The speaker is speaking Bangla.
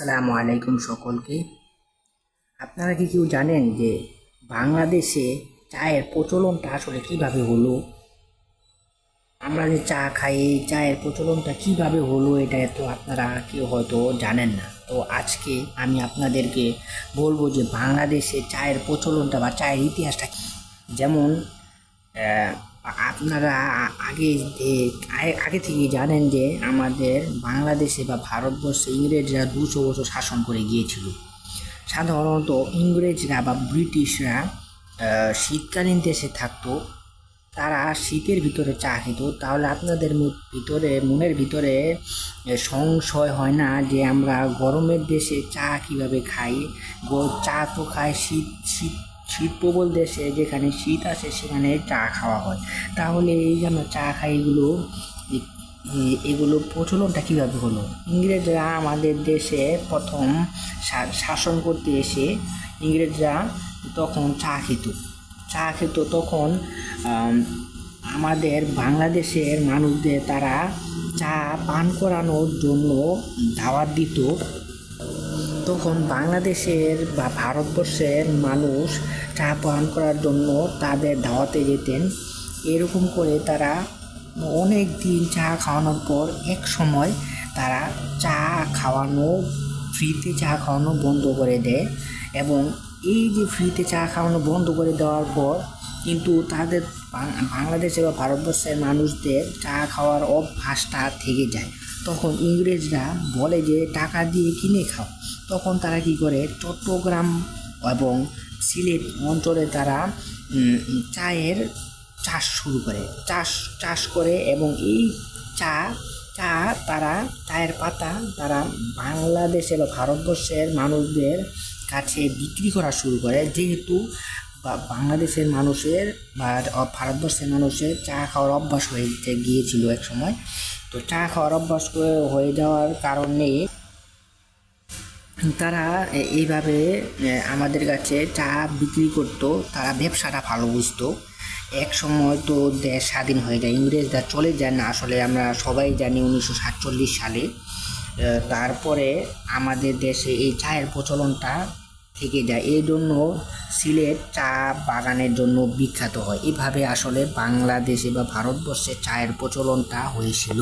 আসসালামু আলাইকুম সকলকে। আপনারা কি কেউ জানেন যে বাংলাদেশে চায়ের প্রচলনটা আসলে কীভাবে হলো? আমরা যে চা খাই, এই চায়ের প্রচলনটা কীভাবে হলো এটা তো আপনারা কেউ হয়তো জানেন না। তো আজকে আমি আপনাদেরকে বলব যে বাংলাদেশে চায়ের প্রচলনটা বা চায়ের ইতিহাসটা কি? যেমন আপনারা আগে আগে- থেকে জানেন যে আমাদের বাংলাদেশে বা ভারতবর্ষে ইংরেজরা দুশো বছর শাসন করে গিয়েছিল। সাধারণত ইংরেজরা বা ব্রিটিশরা শীতকালীন দেশে থাকতো, তারা শীতের ভিতরে চা খেত। তাহলে আপনাদের ভিতরে, মনের ভিতরে সংশয় হয় না যে আমরা গরমের দেশে চা কীভাবে খাই? চা তো খাই শীত শীত শীত প্রবল দেশে যেখানে শীত আসে, সেখানে চা খাওয়া হয়। তাহলে এই যে আমরা চা খাই, এগুলো এগুলো প্রচলনটা কীভাবে হলো? ইংরেজরা আমাদের দেশে প্রথম শাসন করতে এসে ইংরেজরা তখন চা খেত। চা খেত তখন আমাদের বাংলাদেশের মানুষদের তারা চা পান করানোর জন্য দাওয়াত দিত। তখন বাংলাদেশের বা ভারতবর্ষের মানুষ চা পান করার জন্য তাদের দাওয়াতে যেতেন, এরকম করে তারা অনেক দিন চা খাওয়ানোর পর এক সময় তারা চা খাওয়ানো, ফ্রিতে চা খাওয়ানো বন্ধ করে দেয় এবং এই যে ফ্রিতে চা খাওয়ানো বন্ধ করে দেওয়ার পর কিন্তু তাদের বাংলাদেশে বা ভারতবর্ষের মানুষদের চা খাওয়ার অভ্যাসটা থেকে যায়। তখন ইংরেজরা বলে যে, টাকা দিয়ে কিনে খাও। তখন তারা কি করে, চট্টগ্রাম এবং সিলেট অঞ্চলে তারা চায়ের চাষ শুরু করে। চাষ চাষ করে এবং এই চা চা তারা, চায়ের পাতা তারা বাংলাদেশে বা ভারতবর্ষের মানুষদের কাছে বিক্রি করা শুরু করে। যেহেতু বা বাংলাদেশের মানুষের বা ভারতবর্ষের মানুষের চা খাওয়ার অভ্যাস হয়ে গিয়েছিল এক সময়, তো চা খাওয়ার অভ্যাস হয়ে যাওয়ার কারণে তারা এইভাবে আমাদের কাছে চা বিক্রি করতো, তারা ব্যবসাটা ভালো বুঝতো। এক সময় তো দেশ স্বাধীন হয়ে যায়, ইংরেজরা চলে যায় না, আসলে আমরা সবাই জানি উনিশশো সাতচল্লিশ সালে তারপরে আমাদের দেশে এই চায়ের প্রচলনটা থেকে যায়। এই জন্য সিলেট চা বাগানের জন্য বিখ্যাত হয়। এভাবে আসলে বাংলাদেশে বা ভারতবর্ষে চায়ের প্রচলনটা হয়েছিল।